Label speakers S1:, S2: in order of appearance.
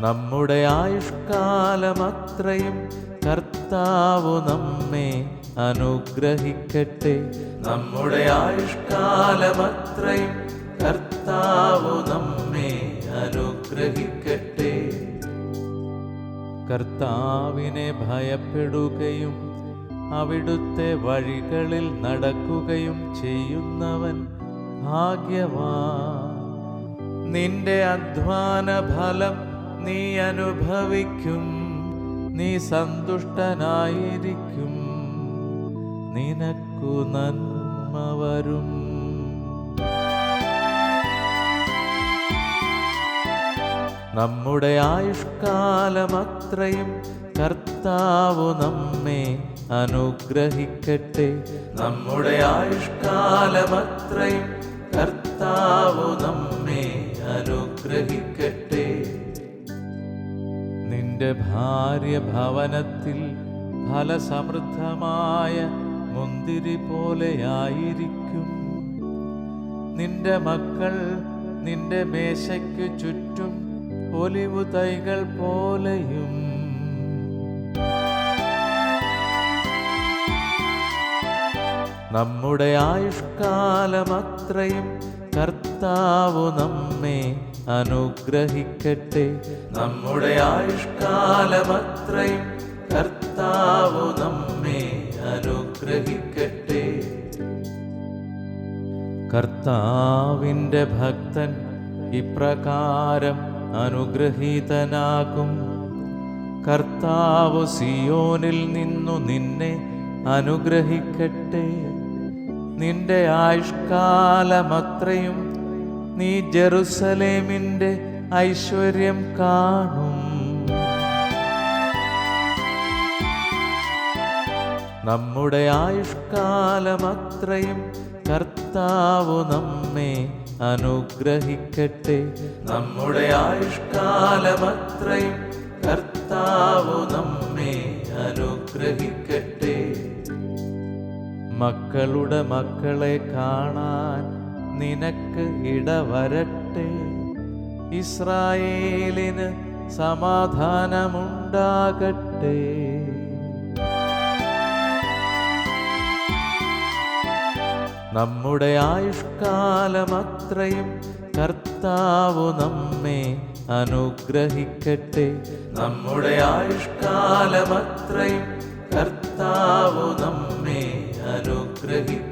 S1: നമ്മുടെ ആയുഷ്കാലമത്രയും കർത്താവ് നമ്മെ അനുഗ്രഹിക്കട്ടെ. നമ്മുടെ ആയുഷ്കാലമത്രയും കർത്താവ് നമ്മെ അനുഗ്രഹിക്കട്ടെ. കർത്താവിനെ ഭയപ്പെടുകയും അവിടുത്തെ വഴികളിൽ നടക്കുകയും ചെയ്യുന്നവൻ ഭാഗ്യവാൻ. നിന്റെ അധ്വാന ഫലം നീ അനുഭവിക്കും. നീ സന്തുഷ്ടനായിരിക്കും. നിനക്കു നന്മ വരും. നമ്മുടെ ആയുഷ്കാലം അത്രയും കർത്താവു നമ്മെ അനുഗ്രഹിക്കട്ടെ. നമ്മുടെ ആയുഷ്കാലം അത്രയും കർത്താവു നമ്മെ അനുഗ്രഹിക്കട്ടെ. നിന്റെ ഭാര്യ ഭവനത്തിൽ ഫലസമൃദ്ധമായ മുന്തിരി പോലെയായിരിക്കും. നിന്റെ മക്കൾ നിന്റെ മേശയ്ക്കു ചുറ്റും ഒലിവു തൈകൾ പോലെയും. നമ്മുടെ ആയുഷ്കാലമത്രയും കർത്താവു നമ്മെ അനുഗ്രഹിക്കട്ടെ. നമ്മുടെ ആയുഷ്കാലമത്രയും കർത്താവു നമ്മെ അനുഗ്രഹിക്കട്ടെ. കർത്താവിന്റെ ഭക്തൻ ഇപ്രകാരം അനുഗ്രഹീതനാകും. കർത്താവ് സിയോനിൽ നിന്നു നിന്നെ അനുഗ്രഹിക്കട്ടെ. നിന്റെ ആയുഷ്കാലമത്രയും നീ ജെറുസലേമിന്റെ ഐശ്വര്യം കാണും. നമ്മുടെ ആയുഷ്കാലമത്രയും കർത്താവു നമ്മെ അനുഗ്രഹിക്കട്ടെ. നമ്മുടെ ആയുഷ്കാലമത്രയും കർത്താവു നമ്മെ അനുഗ്രഹിക്കട്ടെ. മക്കളുടെ മക്കളെ കാണാൻ നിനക്ക് ഇടവരട്ടെ. ഇസ്രായേലിന് സമാധാനമുണ്ടാകട്ടെ. നമ്മുടെ ആയുഷ്കാലമത്രയും കർത്താവു നമ്മെ അനുഗ്രഹിക്കട്ടെ. നമ്മുടെ ആയുഷ്കാലമത്രയും കർത്താവു നമ്മെ അനുഗ്രഹിക്കട്ടെ.